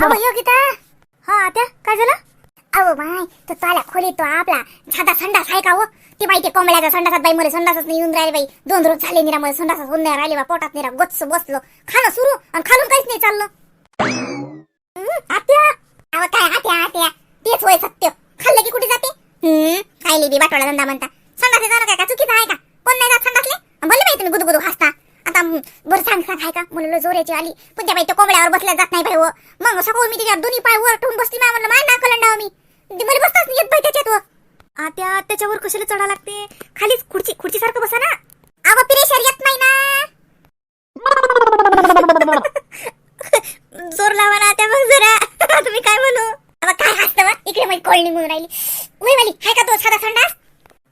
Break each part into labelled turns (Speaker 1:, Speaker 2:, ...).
Speaker 1: अहो योगिता हा आत्या काय झालं? अहो बाय तो चाल्या खोली तो आपला साधा संडास आहे का हो? ती बाई ते कोंबड्याचा संडासात बाई मरे संडासच नाही येऊन राहिले बाई. दोन रोज झाले निरा मला संडासात होऊन नाही राहिले बा पोटात निरा गच्च बसलो. खाणं सुरू आणि खालून काहीच नाही चाललं. हं, आत्या. अहो काय आत्या आत्या? तेच होय सत्य. खाल्लं की कुठे जाते? हम्म खायली बी बाटवाला धंदा म्हणता. संडास जाणं काय का? चुकीचं आहे का? कोण नाही जात संडासले? बोलले बाई तुम्ही गुदगुदू हसता. आता बरं सांग सांग आहे का? म्हणलं जोराची आली. पण त्या बाई तो कोंबड्यावर बसल्या जात नाही बाई व मग सगळं मी तिच्या दोन्ही पाय वर ठेवून बसली ना म्हणलं माय ना कलंडाव मी. मला बसताच नाही येत बाई त्याच्यात व.
Speaker 2: आत्या त्याच्यावर कशाला चढा लागते? खालीच खुर्ची खुर्ची सारखं बसा ना
Speaker 1: अगं प्रेशर येत नाही ना
Speaker 2: जोर लावा ना आत्या मग जरा तुम्ही काय म्हणू
Speaker 1: अगं काय हसतं व? इकडे माझी कोळ निघून राहिली वय वाली हाय का तो साधा संडास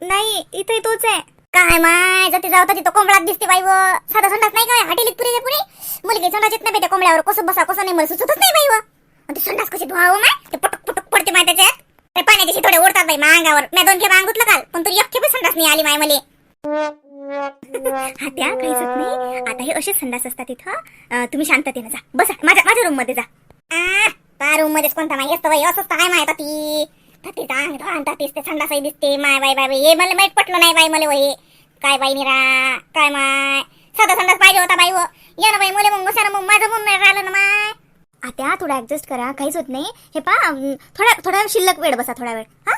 Speaker 2: नाही इथे तोच आहे
Speaker 1: काय माय जती जाऊ तिथं कोंबडात दिसते बाई व साधा संडास नाही काय हटेलीत पुरे पुरे मुलगी संडास येत नाही बाई त्या कोंबड्यावर कसं बसा कसं नाही मला सुचतच नाही बाई व. ते संडास कशी धुवावं माय ते पटक पटक पडते माय त्याच्यात. ते पाण्याचे शितोडे ओढतात बाई मा अंगावर. मी दोन खेप अंग काल पण तरी एक खेप संडास नाही आली माय मले.
Speaker 2: हा त्या काहीच होत नाही. आता हे असेच संडास असतात इथं. अं, तुम्ही शांततेने जा. बसा माझ्या माझ्या रूममध्ये जा.
Speaker 1: त्या रूम मध्येच कोणता माय येतो बाई? असंच काय माहीत ती ती अंग धुवान तातीस ते संडासही दिसते. माय बाई बाय बाई हे मला माहीत पटलं नाही बाई मला हे. काय बाई निरा? काय माय? साधा संडास पाहिजे होता बाई हो. या ना बाई मुले मग बसा मग माझं म्हणून नाही राहिलं ना माय.
Speaker 2: आत्या थोडा ऍडजस्ट करा काहीच होत नाही. हे पा थोडा थोडा शिल्लक वेळ बसा थोडा वेळ. हा?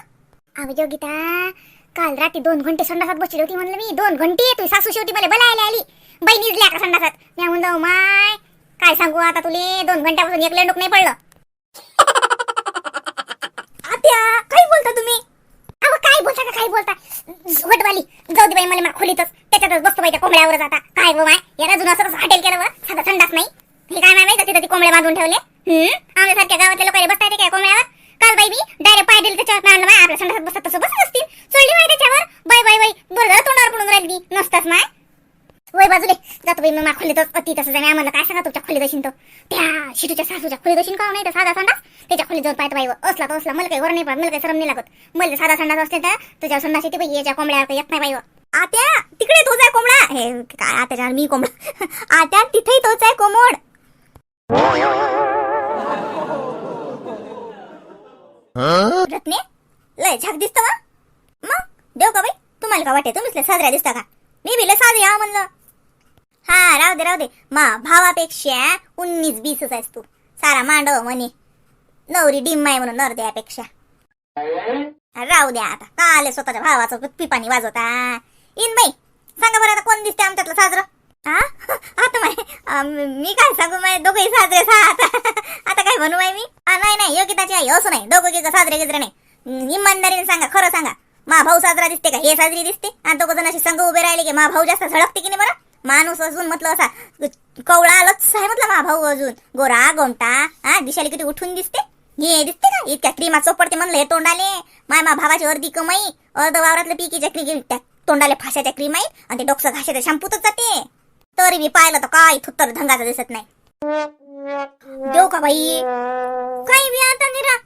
Speaker 1: अहो योगिता काल रात्री दोन घंटे संडासात बसली होती म्हणलं मी. दोन घंटे तू सासू शेवटी मला बोलायला आली. बाई निजल्या का संडासात. मी म्हणलं माय काय सांगू आता तुले? दोन घंट्यापासून एक लेंडूक नाही पडलं.
Speaker 2: आत्या काही बोलता तुम्ही?
Speaker 1: काही बोलता का काही बोलता? वटवाली जाऊ दे बाई मला मला खोलीतच. त्याच्यातच बसतो बाई त्या कोंबड्यावर आता काय गो माय या अजून असं हॉटेल केलं साधा संडास नाही. हे काय माहिती तिथे कोंबड्या बांधून ठेवले? हम्म? आमच्यासारख्या गावातल्या लोकांना बसता येते काय कोंबड्यावर? काल बाई मी डायरेक्ट पाय दिले त्याच्यावर नाही आणलं माय आपल्या संडासात बसत तसं बसत असतील. सोडली माय त्याच्यावर. बाय बाय बाय बरं झालं तोंडावर पडून राहिली ती. नसताच माय. वय बाजूले. जातो बाई मग मा अति तसं जाणे आम्हाला. काय सांगा तुमच्या खोलीत असेल तो? त्या शिटूच्या सासूच्या खोलीत असेल का हो नाही? तर साधा संडास त्याच्या खोलीत जाऊन पाहतो बाई असला तर असला. मला काही वर नाही पडत. मला काही सरम नाही लागत. मला साधा संडास असते तर तुझ्या संडास येते बाई याच्या कोंबड्यावर येत नाही बाई
Speaker 2: आत्या तिकडे तोच आहे कोंबडा. हे काय आत्याच्या मी कोंबडा. आत्या तिथेही तोच आहे कोंबड
Speaker 1: रत्ने लय झाक दिसत का
Speaker 2: मग देव का बाई? तुम्हाला का वाटते? तुम्हीच साजऱ्या दिसता का? मी बी लय म्हणलं. हा राहू दे राहू दे. मा भावापेक्षा उन्नीस बीसच आहेस तू. सारा मांडव म्हणे. नवरी डिम आहे म्हणून नरद्यापेक्षा राहू द्या आता. का आले स्वतःच्या भावाचं पिपाणी वाजवता? इन बाई सांगा बरं आता कोण दिसते आमच्यातलं साजरं? हा आता माय मी काय सांगू माय? दोघंही साजरे सा आता. काय म्हणू माय मी? नाही नाही योगिताची आई असं नाही. दोघं गिघं साजरे गिजरे नाही. इमानदारीने सांगा खरं सांगा. मा भाऊ साजरा दिसते का? हे साजरी दिसते? आणि दोघं जण अशी संघ उभे राहिले की मा भाऊ जास्त झळकते की नाही बरं? माणूस अजून म्हटलं असा कवळालच आहे म्हटलं मा भाऊ अजून. गोरा गोमटा हा दिशाली किती उठून दिसते? हे दिसते का? इतक्या क्रीमा चोपडते म्हणलं हे तोंडाले माय मा भावाची अर्धी कमाई अर्ध वावरातलं पिकीच्या क्री त्या तोंडाले फाशाच्या क्रीम आहे आणि ते डोकसं घाशाच्या शॅम्पूतच जाते. तरी मी पाहिलं तर काय थुत्तर धंगाचा दिसत नाही. देऊ का बाई? काही बी आता निरा.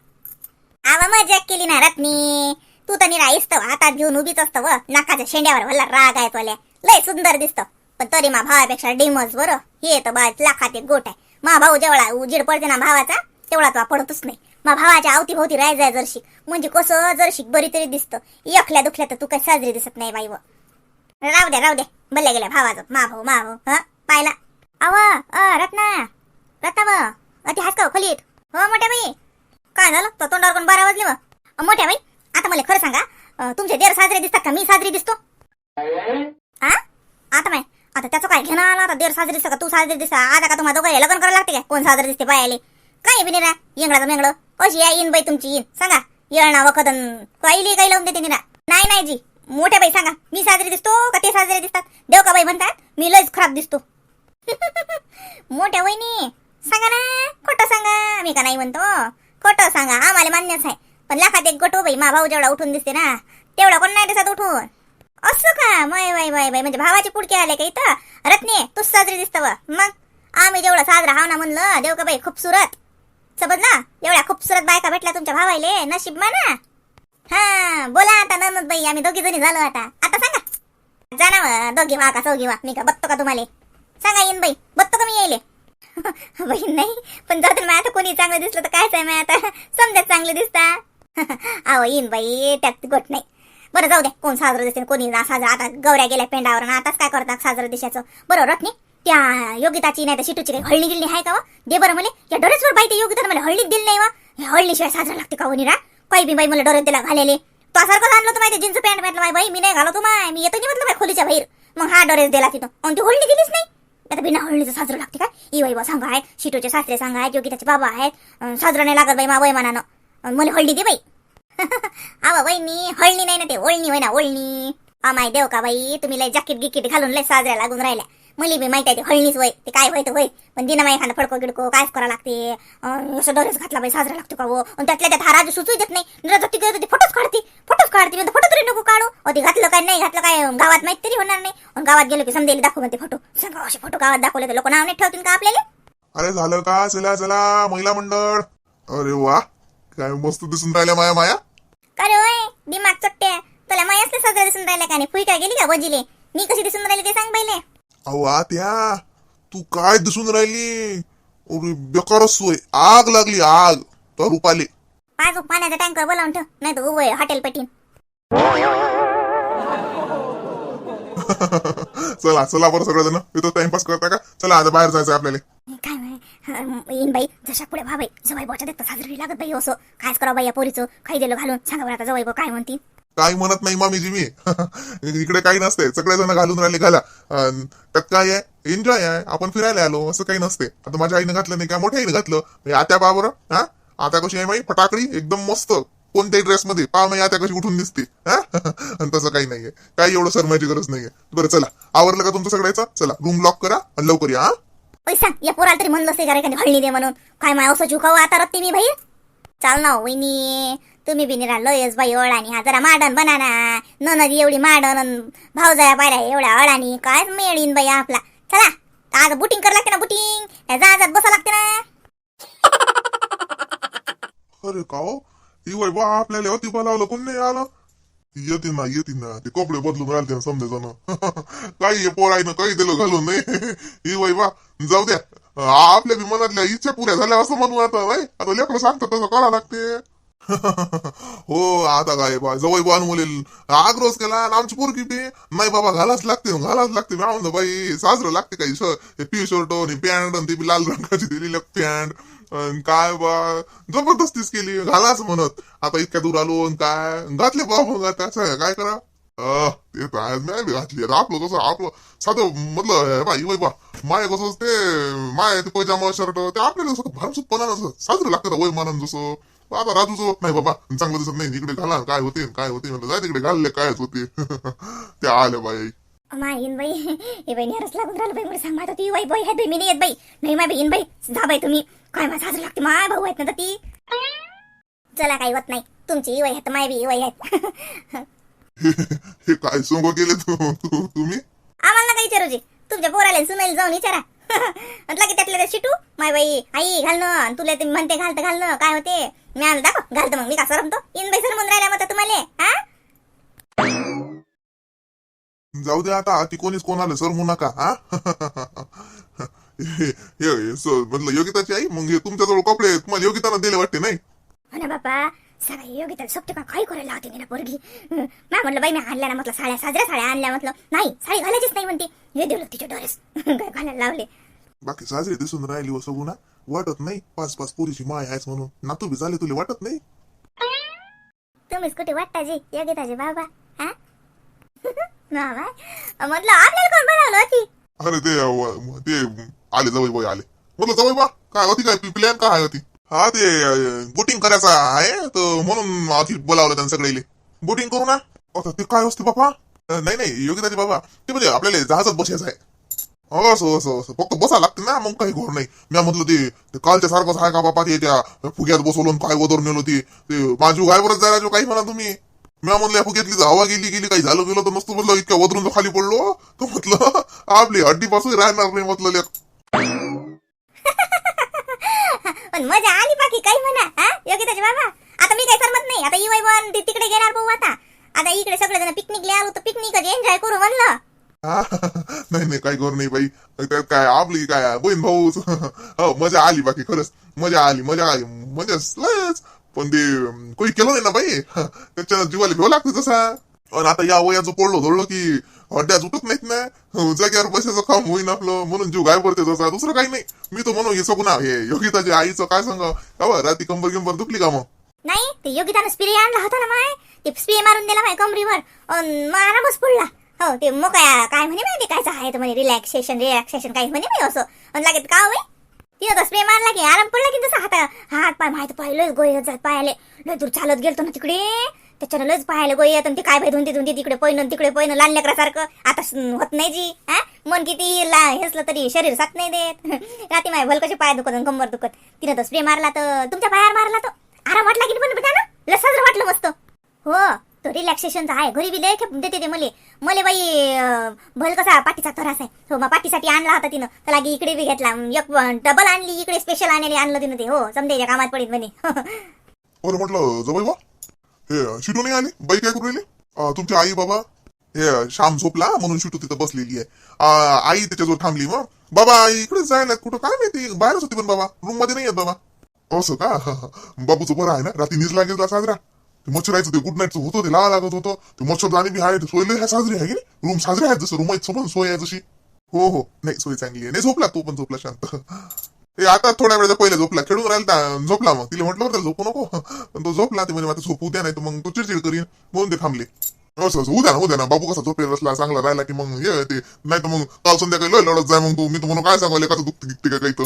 Speaker 2: आवा मजा केली ना रत्नी. तू तर निरा इस्त हातात घेऊन उभीच असतं व नाकाच्या शेंड्यावर भला राग आहे तोल्या. लय सुंदर दिसतं. पण तरी मा भावापेक्षा डिमच बरं. हे तर बा लाखात एक गोट आहे. मा भाऊ जेवढा उजीड पडते ना भावाचा तेवढा तो पडतच नाही. मा भावाच्या अवतीभोवती राहाय जाय जरशी. म्हणजे कसं जरशी बरी तरी दिसतं. एकल्या दुखल्या तर तू काही साजरी दिसत नाही बाई व. राहू द्या राहू द्या. बल्ल्या गेल्या भावाचं. मा भाऊ मा भाऊ हा? पाहिला. अव अ रत्ना. रत्ना व. अति हात का खोलीत. हो मोठ्या बाई. काय झालं? तो तोंडावर कोण बारा वाजले व? मोठ्या बाई. आता मला खरं सांगा. तुमचे देर साजरे दिसतात का? मी साजरी दिसतो? त्याचं काय घेणं आला आता? देर साजरी दिसतं का? तू साजरी दिसता? आता का तुम्हाला दोघं लग्न करायला लागते काय कोण साजरी दिसते बायाले काय बी निरा? येंगडाचं मेंगडं कशी या येईन बाई तुमची येईन? सांगा. येळणा वखदन काही काही लावून देते निरा. नाही नाही जी. मोठ्या बाई सांगा. मी साजरी दिसतो का ते साजरे दिसतात? देव का बाई म्हणतात मी लयच खराब दिसतो. मोठ्या वहिनी सांगा ना खोटं सांगा. मी का नाही म्हणतो? खोटं सांगा. आम्हाला मान्यच आहे. पण लाखात एक गोटो बाई मा भाऊ जेवढा उठून दिसते ना तेवढा कोण नाही दिसत उठून? असं का? मय वय वय बाई म्हणजे भावाचे पुडके आले का इथं? रत्ने तूच साजरी दिसत मग? आम्ही जेवढा साजरा हाव ना म्हणलं देव का बाई खूपसुरत समजला एवढ्या खूपसुरत बायका भेटल्या तुमच्या भावाले नशीब माना. हा बोला आता ननद बाई आम्ही दोघी जणी झालो आता. आता सांगा. जा दोघी वा का चौघी वा मी का बघतो का तुम्हाला? सांगा येईन बाई. बघतो का मी येईले बाई नाही. पण जाऊ दे, आता कोणी चांगलं दिसलं तर कायच आहे मग आता? समजा चांगलं दिसता. अहो येईन बाई. त्यात गोट नाही. बरं जाऊ द्या कोण साजरं दिसेल कोणी ना साजरा. आता गौऱ्या गेल्या पेंडावर ना आताच काय करतात साजरं दिशाचं? बरं रत्नी त्या योगिताची नाही तर शिटूची काही हळणी गिळणी आहे का दे बरं मला या डोरेसवर बाई ते योगिता मला हळणीच दिली नाही वा. हे हळणीशिवाय साजरा लागते का हो वनिरा काही बी बाई मला डोरे तिला घालेले. तो सारखं आणलं तर माहिती जीन्स पॅन्ट म्हटलं माय बाई मी नाही घालतो हो माय मी येतो नाही म्हटलं बाई खोलीच्या बाहेर. मग हा डोरेस दिला तिथं आणि ती हळणी दिलीच नाही. आता बिना हळणीचं साजरं लागते का? ई बा सांगा आहे शिटूचे सासरे सांगा आहेत. योगिताचे बाबा आहेत. साजरं नाही लागत बाई मा वयमानानं मला हळणी दे बाई. आवा वहिनी हळणी नाही ना ते ओळणी होय ना ओळणी अमाय देव का बाई तुम्ही लय जॅकेट गिकेट घालून लय साजऱ्या लागून राहिल्या. मला बी माहिती आहे ते हळणीच होय ते काय होय तर होय. पण दिना माई एखादा फडको गिडको कायच करा लागते? असं डोरेच घातला बाई साजरा लागतो का हो? वो आणि त्यातल्या त्यात हा राजू सुचू देत नाही. रजती करत फोटोच काढते फोटोच काढते म्हणजे फोटो तरी नको काढू. ते घातलं काय नाही घातलं काय गावात माहीत तरी होणार नाही. आणि गावात गेलो की समजेल दाखवू म्हणते फोटो सांगा असे फोटो गावात दाखवले तर लोक नाव नाही ठेवतील का आपल्याला?
Speaker 3: अरे झालं का? चला चला महिला मंडळ. अरे वा. काय मस्त दिसून राहिल्या माया माया?
Speaker 2: का रे होय दिमाग चट्ट्या तुला माय असले सगळं दिसून राहिलं का नाही? फुई काय गेली का वजिले? मी कशी दिसून राहिली ते सांग पहिले.
Speaker 3: अहो आत्या तू काय दिसून राहिली? अरे बेकारच सोय. आग लागली आग. तर रुपाली.
Speaker 2: पाच पाण्याचा टँकर बोलावून ठेव. नाही तर उभं हॉटेल पेटीन
Speaker 3: चला चला बरं सगळेजण. इथं टाइमपास करता का? चला आता बाहेर जायचं आपल्याला.
Speaker 2: काय येईन बाई. जशा पुढे भाई जवाई बोचा देत साजरी लागत बाई असं. कायच करा बाई या पोरीचं? काही दिलं घालून? सांगा बरं आता जवाई काय म्हणतील
Speaker 3: काही म्हणत नाही मामीजी मी. इकडे काही नसते. सगळे जण घालून राहिले घाला. अन त्यात काय आहे? एन्जॉय आहे. आपण फिरायला आलो असं काही नसते. आता माझ्या आईनं घातलं नाही का? मोठ्या आईनं घातलं. आता आत्या पहा हा? आता कशी आहे माई? फटाकडी एकदम मस्त. कोणत्याही ड्रेस मध्ये पाहा नाही आता कशी उठून दिसते हा? आणि तसं काही नाहीये. काही एवढं सरमायची गरज नाहीये. बरं चला. आवरलं का तुमचं सगळ्याचं? चला. रूम लॉक करा आणि लवकर या हा?
Speaker 2: पैसा. या पोराला तरी म्हणलं असते एखादी हळणी दे म्हणून. काय माय असं झुकावं आता रत्ती मी भाई चाल ना हो, वहिनी. तुम्ही बी निरा लयच बाई अळानी हा जरा माडन बना ना ननदी एवढी माडन अन भाऊ एवढ्या अळानी काय मेळीन बाई आपला. चला. आज बुटिंग कर लागते ना बुटिंग. जहाजात बसा लागते ना.
Speaker 3: अरे का हो ती बा आपल्याला होती बोलावलं कोण नाही आलं? येते ना येते ना ते कपडे बदलून राहिले समजा जण काही हे पोरायनं काही दिलं घालून नाही ही वय बा जाऊ द्या आपल्या बी मनातल्या इच्छा पुऱ्या झाल्या असं म्हणू आता नाही आता लेकरं सांगतात तसं करा लागते हो आता काय बा जवळ बा मुले आग्रोस केला आणि आमची पोरगी ते नाही बाबा घालाच लागते घालाच लागते मी म्हणतो बाई साजरं लागते काही श- टी शर्ट आणि पॅन्ट आणि ती बी लाल रंगाची दिलेली पॅन्ट अन काय बा जबरदस्तीच केली घालाच म्हणत. आता इतक्या दूर आलो अन काय? घातले बा मग आता काय करा? ते नाही मी घातली. आता आपलं कसं आपलं साधं म्हटलं बाई बा बा माय कसं ते माय ते पैजामा शर्ट ते आपल्याला कसं भारसूत पणानं साजरं लागतं वय मानन जसं. आता राजूचं नाही बाबा चांगलं दिसत नाही. इकडे घाला काय होते काय होते म्हणलं जाय तिकडे घालले कायच होते. ते आले बाई.
Speaker 2: माहीन बाई. हे बाई नेरच लागून राहिलं बाई मला सांग. माहिती ती बाई बाई आहे बाई मी नाही येत बाई. नाही माय बहीण बाई. जा बाई तुम्ही. काय माझं साजरं लागते माय भाऊ आहेत ना ती. चला काही होत नाही. तुमची वय आहेत माय बी वय आहेत.
Speaker 3: हे काय सोंग तू- तुम्ही?
Speaker 2: आम्हाला काही विचारूजी तुमच्या पोराला सुनेल जाऊन विचारा. म्हटलं की त्यातलं ते शिटू. माय बाई आई घालणं. तुला ते म्हणते घालतं घालणं. काय होते? मी आणलं दाखव. घालतो मग. मी का सरमतो? इन बाई सर म्हणून राहिला मग तुम्हाला हा?
Speaker 3: जाऊ दे आता ती कोणीच कोणाला सरमू नका हा? हे हे- स- म्हटलं योगिताची आई? मग हे तुमच्याजवळ कपडे तुम्हाला योगितानं दिले वाटते नाही?
Speaker 2: हो ना बापा सगळे योगिता सोबते का काही करायला लावते मी ना पोरगी. हं. म्हटलं बाई मी आणल्या ना म्हटलं साड्या साजऱ्या साड्या आणल्या म्हटलं. नाही साडी घालायचीच नाही म्हणते. हे दिलं तिचे डोरेस. काय घालायला लावले?
Speaker 3: बाकी साजरी दिसून राहिली व सगुना वाटत नाही पाच पाच पोरीची माय आहेस म्हणून. नातू बी झाले तुला वाटत नाही?
Speaker 2: तुम्हीच कुठे वाटताजी योगिताजी बाबा हा? म्हटलं आपल्याला कोण बनवलं होती.
Speaker 3: अरे ते ते आले जवळ बोय आले. म्हटलं जवळ बा काय होती काय प्लॅन काय होती? हा ते बोटिंग करायचा आहे तर म्हणून आधी बोलावलं त्यांना सगळे बोटिंग करू ना? आता ते काय असते बाबा? नाही नाही योगिताचे बाबा. ते म्हणजे आपल्याला जहाजात बसायचं आहे. हो, असं असं असं. फक्त बसा लागते ना मग काही घोर नाही. मी म्हटलं ते ते कालच्या सारखंच आहे का बाबा? ते त्या फुग्यात बसवलं आणि काय वदर नेलो ते ते माझू गायवरच जायला काही म्हणा तुम्ही. मी म्हणलं या फुग्यातली हवा गेली गेली काही झालं गेलं तर नसतं म्हटलं इतक्या वदरून खाली पडलो. तर म्हटलं आपली हड्डी पासून राहणार नाही म्हटलं.
Speaker 2: पण मजा आली बाकी काही म्हणा हा? योगिताजी बाबा आता मी काही सरमत नाही. आता इवाई वन तिकडे गेणार भाऊ आता. आता इकडे सगळे जण पिकनिकला आलो तर पिकनिकच एन्जॉय करू म्हणलं.
Speaker 3: नाही नाही काही करू नाही बाई. त्यात काय आपली काय बहीण भाऊच. हो मजा आली बाकी खरंच. मजा आली मजा आली मजा पण ते कोणी केलं नाही ना बाई. त्याच्या जीवाला भेव लागतो तसा. आणि आता या वयाचं पडलो धोडलो की हड्ड्या उठत नाहीत ना. हो, जाग्यावर बसायचं काम होईन आपलं. म्हणून जीव गाय पडते तसा. दुसरं काही नाही. मी तो म्हणून हे सगुना हे योगिताच्या आईचं काय सांगा का राती कंबर कंबर दुखली का मग?
Speaker 2: नाही ते योगितानं स्प्रे आणला होता ना माय. ते स्प्रे मारून दिला माय कमरीवर. अन मग आरामच पडला हो ते मग काय काय म्हणे माहिती काय आहे म्हणे रिलॅक्सेशन रिलॅक्सेशन काही म्हणे असं. आणि लागेल का होय तिथं तर स्प्रे मारला की आराम पडला की तसा हात. हात पाय माहीत पाय लयच गोय जात पायाले. लय दूर चालत गेलतो ना तिकडे. त्याच्यानं लस पाहायला गोय येत ते काय भाई धुंदी धुंदी तिकडे पहिनं तिकडे पहिनं लहान लेकरासारखं. आता होत नाही जी हा? मन किती ला हेसलं तरी शरीर साथ नाही देत. राती माय भलकशी पाय दुखत कंबर दुखत. तिनं तर स्प्रे मारला तर तुमच्या पायावर मारला तो आराम वाटला की पण ना लय साजरं वाटलं मस्त. हो तो रिलॅक्सेशनचा आहे. घरी बी लय देते ते मले. मले बाई भल कसा पाठीचा त्रास आहे. हो मग पाठीसाठी आणला होता तिनं. तर लागी इकडे बी घेतला. एक डबल आणली इकडे स्पेशल आणली आणलं तिनं ते. हो समजायच्या कामात पडीत म्हणे.
Speaker 3: बरं म्हटलं जवळ हे शिटू नाही आली? बाई काय करू राहिली? तुमची आई बाबा? हे श्याम झोपला म्हणून शिटू तिथं बसलेली आहे. अं, आई त्याच्याजवळ थांबली मग बाबा आई इकडेच जायला कुठं काय माहिती? बाहेरच होती पण बाबा. रूममध्ये नाही येत बाबा. असं का? बाबूचं बरं आहे ना? रात्री निजला गेला साजरा. मच्छरायचं ते गुड नाईटचं होतं ते लावा लागत होतं. ते मच्छरदाणी बी आहे ते सोय लय साजरी आहे की नाही? रूम साजरी आहे जसं रूम आहेत समोर सोय आहे जशी. हो हो. नाही सोय चांगली आहे. नाही झोपला तो पण झोपला शांत. ते आता थोड्या वेळाचा पहिले झोपला. खेळून राहिला ता- झोपला मग. तिला म्हटलं होतं झोपू नको. पण तो झोपला ते म्हणजे आता झोपू द्या नाही तर मग तो चिडचिड करीन. म्हणून ते थांबले. असं असं उद्या ना उद्या ना बाबू कसा झोपेल असला चांगला राहिला की मग ये ते नाही तर मग काल संध्याकाळी लय लढत जाय मग तू. मी तर म्हणून काय सांगायला का दुखते गिकते का काही तर?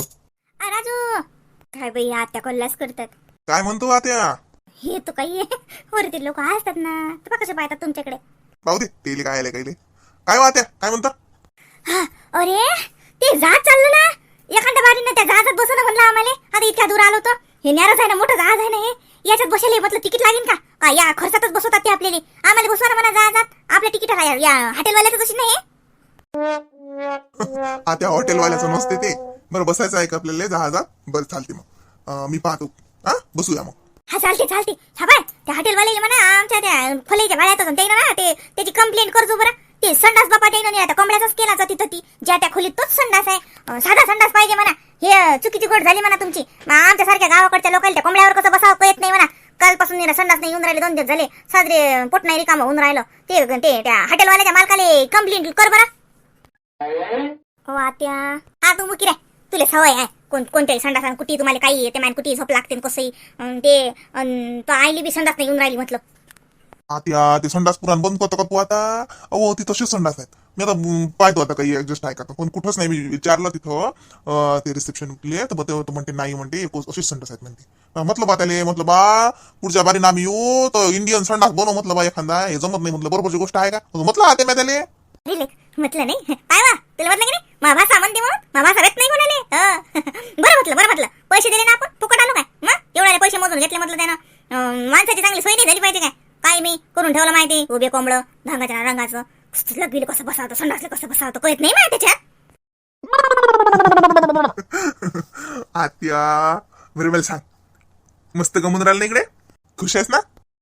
Speaker 2: काय बाई आत्या कोल्हास करतात.
Speaker 3: काय म्हणतो आता
Speaker 2: हे तो काही वरती लोक असतात ना. तुका कसे पाहतात तुमच्याकडे.
Speaker 3: भाऊ दे तेले काय आले काही काय वात्या काय म्हणता?
Speaker 2: हा, अरे ते जहाज चाललं ना. एखाद्या बारीनं त्या जहाजात बसवलं म्हणलं आम्हाला. आता इतक्या दूर आलो तर हे न्यारच आहे ना मोठं जहाज आहे ना हे. याच्यात बसायला म्हटलं तिकीट लागेल का? का या खर्चातच बसवतात ते आपल्याला? आम्हाला बसवा ना म्हणा जहाजात. आपल्या तिकीट या हॉटेलवाल्याचं जशी नाही हे.
Speaker 3: हा त्या हॉटेलवाल्याचं नसते ते. बरं बसायचं आहे का आपल्याला? जहाजात. बरं चालते मग. अं, मी पाहतो. हा बसूया मग.
Speaker 2: हा चालते चालते. हा बाय त्या हॉटेलवाल्याला म्हणा आमच्या त्या खोलीच्या भाड्यात असून ते ना ते त्याची कंप्लेंट करतो बरं. ते संडास बापा ते नाही आता कोंबड्याचाच केला जाती ती. ज्या त्या खोलीत तोच संडास आहे. साधा संडास पाहिजे म्हणा. हे चुकीची गोड झाली म्हणा तुमची. मग आमच्या सारख्या गावाकडच्या लोकांना त्या कोंबड्यावर कसं बसावं कळत नाही म्हणा. कालपासून संडास नाही येऊन राहिले दोन दिवस झाले. साजरे पोट नाही रिकामं होऊन राहिलं. ते ते त्या हॉटेलवाल्याच्या मालकाले कंप्लेंट कर बरं. हो आत्या. हा तू मुकी रे तुला सवय आहे. कोण कोणत्याही संडास कुठी तुम्हाला काही येते मॅन कुठी झोप लागते कसंही अन ते अन तो आईली बी संडास नाही येऊन राहिली म्हटलं.
Speaker 3: आत्या ते संडास पुराण बंद करतो का तू आता? अहो ती तसेच संडास आहेत. मी आता म, पाहतो आता काही ऍडजस्ट आहे का पण कुठंच नाही मी विचारलं तिथं. अं, ते रिसेप्शन प्ले तर मग ते तो म्हणते नाही म्हणते एकूच अशीच संडास आहेत म्हणते. अं, म्हटलं बा त्याले म्हटलं बा पुढच्या बारीनं नाम येऊ तर इंडियन संडास बनव म्हटलं बा एखादा हे जमत नाही म्हटलं बरोबरची गोष्ट आहे का? म्हटलं आते मी त्याले
Speaker 2: दिले म्हटलं नाही. काय वा तुला म्हटलं की नाही? माभा सामान दे म्हणून. माभा भाषा नाही कोणाले बरं म्हटलं बरं म्हटलं. पैसे दिले ना आपण? फुकट आलो काय? मग एवढ्या पैसे मोजून घेतले म्हटलं त्यानं. माणसाची चांगली सोय नाही झाली पाहिजे काय? काय मी करून ठेवलं माहिती? उभे कोंबडं धांगाच्या रंगाचं. लगील कसं बसावतं संडासलं कसं बसावतं कळत नाही माहिती त्याच्यात.
Speaker 3: आत्या बरं मला सांग. मस्त गमून राहिलं ना इकडे? खुश आहेस ना?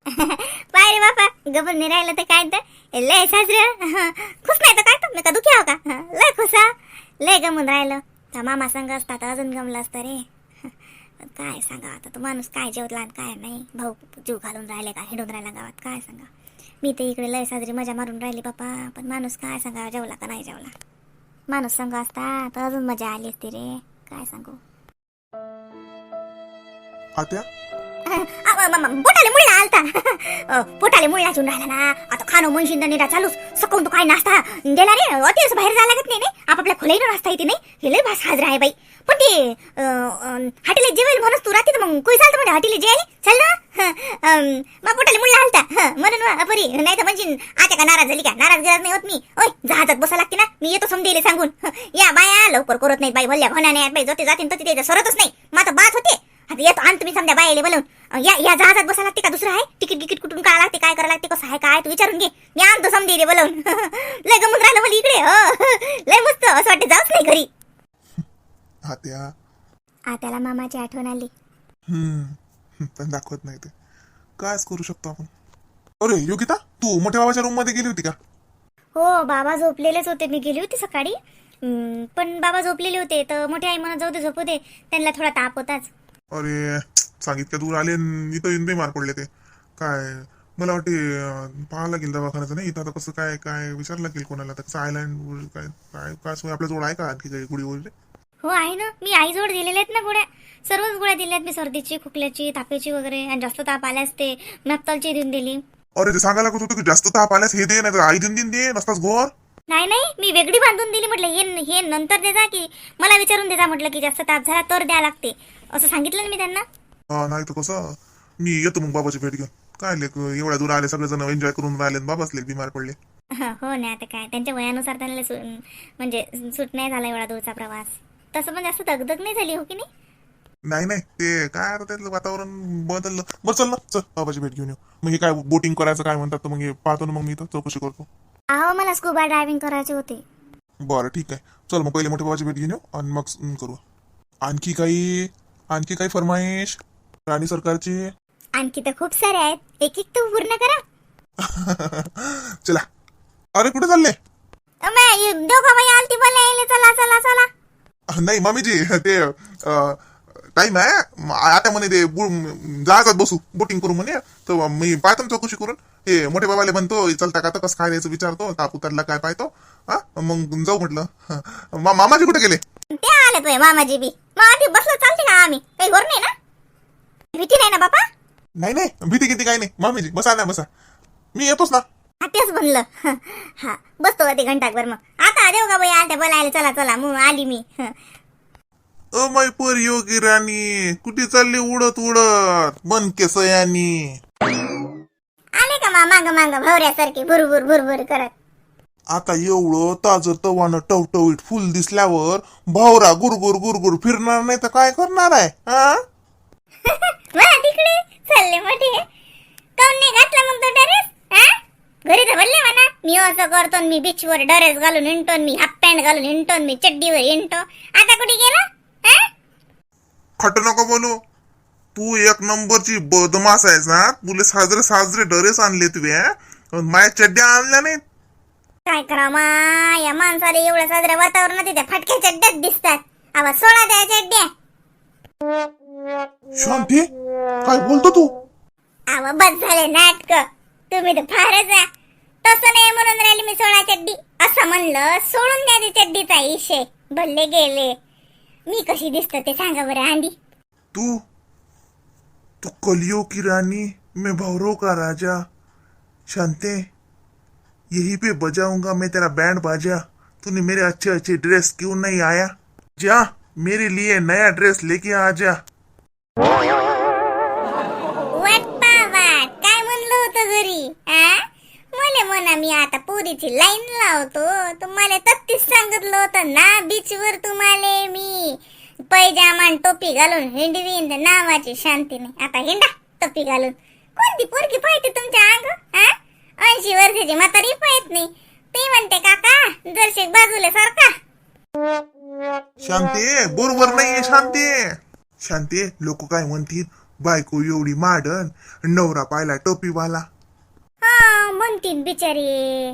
Speaker 2: पाय रे बापा गबन नाही राहिलं तर काय तर? लय साजरं. खुश नाही तर काय तर? मी का दुखी हो का? लय खुसा लय गमून राहिलं. तर मामा संग असता तर अजून गमलं असतं रे. काय सांगा आता तो माणूस? काय जेवला काय नाही. भाऊ जीव घालून राहिले का? हिंडून राहिला गावात? काय सांगा मी तर इकडे लय साजरी मजा मारून राहिली बापा. पण माणूस काय सांगा जेवला का नाही जेवला? माणूस संग असता तर अजून मजा आली असती रे. काय सांगू?
Speaker 3: आत्या?
Speaker 2: पोटाले मुळला आलता. पोटाले मुळला घेऊन राहिला ना. आता खाणं म्हणशीन तर निरा चालूच. सकून तो काय नाश्ता? दिला रे अति असं बाहेर जायला लागत नाही नाही आपापल्या खोलाईनं नाश्ता येते नाही. हे लय भास हाजरा आहे बाई. पण ते अ, जेवेल म्हणून तू राहते मग कोई चालतं म्हणजे हॉटेल जेवायला? चल ना. मग पोटाले मुळला आलता. म्हणून परी नाही तर म्हणजे आता का नाराज झाली का? नाराज गिराज नाही होत मी. ओय जहाजात बसा लागते ना. मी येतो समजेले सांगून. या बाया लवकर करत नाही बाई. भल्या घोण्या नाही बाई. जाते जातीन तर तिथे सरतच नाही. माझं बात होते. आता येतो आणि तुम्ही समजा बायले बोलून अं, या या जहाजात बसा लागते का दुसरं आहे? तिकीट तिकीट कुठून काय लागते काय करायला लागते कसं आहे काय? तू विचारून घे. मी आणतो समजे रे बोलवून. लय गमत राहिलं मला इकडे हो. लय मस्त असं वाटतं जाऊच नाही घरी.
Speaker 3: आत्या.
Speaker 2: आत्याला मामाची आठवण आली.
Speaker 3: हम्म पण दाखवत नाही ते. कायच करू शकतो आपण? अरे योगिता तू मोठ्या बाबाच्या रूममध्ये गेली होती का?
Speaker 2: हो बाबा झोपलेलेच होते. मी गेली होती सकाळी. हम्म, पण बाबा झोपलेले होते तर मोठी आई म्हणत जाऊ दे झोपू दे. त्यांना थोडा ताप होताच.
Speaker 3: अरे सांगितलं दूर आले न इथं येऊन बेमार पडले ते. काय मला वाटते पाहावं लागेल दवाखान्याचं नाही? इथं आता कसं काय काय विचारलं लागेल कोणाला? तर काय काय काय सोय आपल्या जवळ आहे का आणखी काही गुढी वगैरे?
Speaker 2: हो आहे ना. मी आईजवळ दिलेल्या आहेत ना गोळ्या. सर्वच गोळ्या दिल्या आहेत मी सर्दीची खोकल्याची तापेची वगैरे. आणि जास्त ताप आल्यास ते नॅपतॉलची देऊन दिली.
Speaker 3: अरे ते सांगायला लागत होतं की जास्त ताप आल्यास हे दे नाही आई देऊन देईन दे नसताच घोर
Speaker 2: नाही नाही मी वेगळी बांधून दिली म्हटलं हे हे नंतर दे जा की मला विचारून दे जा म्हटलं की जास्त ताप झाला तर द्या लागते. असं सांगितलं ना मी त्यांना.
Speaker 3: हा नाही तर कसं? मी येतो मग बाबाची भेट घेऊन. काय एवढ्या दूर आले सगळेजण एन्जॉय करून राहिले न बाबाच लेक बिमार पडले.
Speaker 2: हो नाही आता काय त्यांच्या वयानुसार त्यांना सु- म्हणजे सूट नाही झाला एवढा दूरचा प्रवास. तसं पण जास्त दगदग नाही झाली हो की नाही?
Speaker 3: नाही नाही ते काय आता त्यातलं वातावरण बदललं. बरं चल ना चल बाबाची भेट घेऊन येऊ. मग हे काय बोटिंग करायचं काय म्हणतात तर मग हे पाहतो ना मग मी इथं चौकशी करतो.
Speaker 2: अहो मला स्कुबा ड्रायव्हिंग करायचे होते.
Speaker 3: बरं ठीक आहे. चल मग पहिले मोठ्या बाबाची भेट घेऊन येऊ आणि मग करू. आणखी काही आणखी काही फरमाईश? राणी सरकारची?
Speaker 2: आणखी तर खूप सारे आहेत. एक एक तर पूर्ण करा.
Speaker 3: चला. अरे कुठे चालले?
Speaker 2: अम्मा, दोघं बाई आलती बोलायला चला चला चला.
Speaker 3: नाही मामीजी ते आहे. म- आता म्हणे ते जहाजात बसू. बोटिंग करू म्हणे. तर मी पाहतो ना चौकशी करून. हे मोठे बाबाले म्हणतो चलता का? तर कसं काय द्यायचं विचारतो. ताप उतरला काय पाहतो. हा? मग जाऊ म्हटलं. मा- मामाजी कुठे गेले?
Speaker 2: ते आले तुझे मामाजी बी. आधी बसलं चालते का आम्ही. काही घोर नाही ना? भीती नाही ना बापा?
Speaker 3: नाही नाही. भीती किती काही नाही. मामीजी बसा ना बसा. मी येतोच ना.
Speaker 2: हा तेच म्हणलं. हा बसतो ते घंटाभर मग. आता देऊ का बाई आलत्या बोलायला चला चला. मग आली मी. हं.
Speaker 3: अ माय पर योगी राणी कुठे चालली उडत उडत? मन केसयानी.
Speaker 2: आले का मांग मांग भवऱ्यासारखे भुरभुर भुरभुर करत?
Speaker 3: आता एवढं ताजं तवानं टवटवीत फुल दिसल्यावर भावरा गुरगुर गुरगुर फिरणार नाही तर काय करणार आहे हा
Speaker 2: वा तिकडे. चालले मोठे. काऊन नाही घातला मग तो ड्रेस? हा घरी तर बोलले म्हणा. मी असं करतो न मी बीचवर ड्रेस घालून हिंडतो न मी हाफ पॅन्ट घालून हिंडतो न मी चड्डीवर हिंडतो. आता कुठे गेला?
Speaker 3: खट नको बोलू तू एक नंबरची बदमाश आहेस ना तुले साजरे साजरे ड्रेस आणले तुझे माझ्या चड्ड्या आणल्या नाहीत.
Speaker 2: काय करा मा या माणसाला एवढ्या साजऱ्या वातावरणात त्या फाटक्या चड्ड्यात दिसतात. आवाज सोडा त्या चड्ड्या.
Speaker 3: शांती काय बोलतो तू?
Speaker 2: आवा बस झाले नाटक. तुम्ही तर फारच आहे. तसं नाही म्हणून राहिली मी सोळा चड्डी. असं म्हणलं सोडून द्या ती चड्डीचा इशे भल्ले गेले. मी कशी दिसतो ते सांगा बरं आंधी
Speaker 3: तू तू कलियो की रानी मैं भौरों का राजा। शांते यही पे बजाऊँगा मैं तेरा बैंड बाजा। तूने मेरे अच्छे अच्छे ड्रेस क्यों नहीं आया? जा मेरे लिए नया ड्रेस लेके आ जा।
Speaker 2: काय म्हणलं होतं घरी? मी आता पुरीची लाईन लावतो. तुम्हाला तत्तीच सांगितलं होतं ना बीचवर तुम्हाला मी. पैजामा टोपी घालून हिंडवीन नावाची शांती नाही आता हिंडा टोपी घालून. कोणती पोरगी पाहिजे तुमच्या अंग आ? ऐंशी वर्षाची म्हातारी पाहत नाही. ते म्हणते काका जरशे बाजूला सारखा.
Speaker 3: शांती बरोबर नाहीये शांती. शांती लोक काय म्हणतील? बायको एवढी माडन नवरा पाहिला टोपीवाला.
Speaker 2: हा म्हणतीन बिचारी.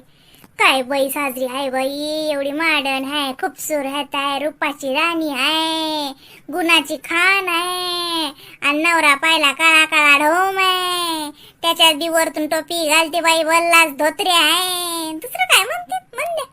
Speaker 2: काय बाई साजरी आहे बाई एवढी मॉडर्न आहे खूपसूर आहे रूपाची राणी आहे गुणाची खान आहे आणि नवरा पाहिला काळा काळा ढोम आहे. त्याच्या दिवरतून टोपी घालते बाई बल्लाच धोत्रे आहे. दुसरं काय म्हणते म्हणले?